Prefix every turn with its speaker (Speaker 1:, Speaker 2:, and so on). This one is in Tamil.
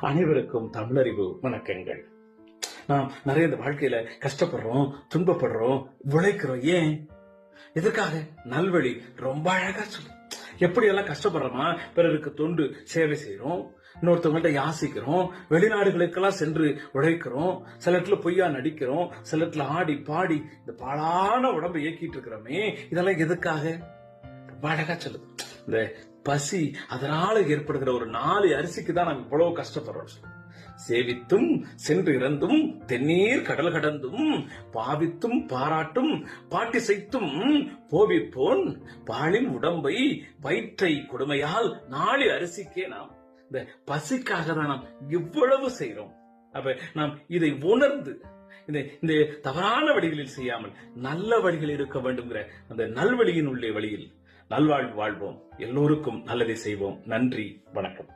Speaker 1: அனைவருக்கும் தமிழறிவு வணக்கங்கள். நாம் நிறைய இந்த வாழ்க்கையில கஷ்டப்படுறோம் துன்பப்படுறோம் உழைக்கிறோம். ஏன்? எதற்காக? நல்வழி. ரொம்ப அழகா சொல்லு. எப்படியெல்லாம் கஷ்டப்படுறோமா? பிறருக்கு தொண்டு சேவை செய்யறோம் இன்னொருத்தவங்கள்ட்ட யாசிக்கிறோம். வெளிநாடுகளுக்கெல்லாம் சென்று உழைக்கிறோம். சில இடத்துல பொய்யா நடிக்கிறோம். சில இடத்துல ஆடி பாடி இந்த பாழான உடம்பை இயக்கிட்டு இருக்கிறோமே. இதெல்லாம் எதுக்காக? ரொம்ப அழகா சொல்லுது இந்த பசி அதனால ஏற்படுகிற ஒரு நாலு அரிசிக்கு தான் நாங்க இவ்வளவு கஷ்டப்படுறோம். சேவித்தும் சென்று இறந்தும் தென்னீர் கடல் கடந்தும் பாவித்தும் பாராட்டும் பாட்டி செய்தும் போவிப்போன் பாலின் உடம்பை வயிற்றை கொடுமையால் நாலு அரிசிக்கே நாம் இந்த பசிக்காக தான் நாம் இவ்வளவு செய்றோம். அப்ப நாம் இதை உணர்ந்து இந்த இந்த தவறான வழிகளில் செய்யாமல் நல்ல வழிகள் இருக்க வேண்டும்ங்கிற அந்த நல்வழியின் உள்ளே வழியில் நல்வாழ்வு வாழ்வோம். எல்லோருக்கும் நல்லதை செய்வோம். நன்றி வணக்கம்.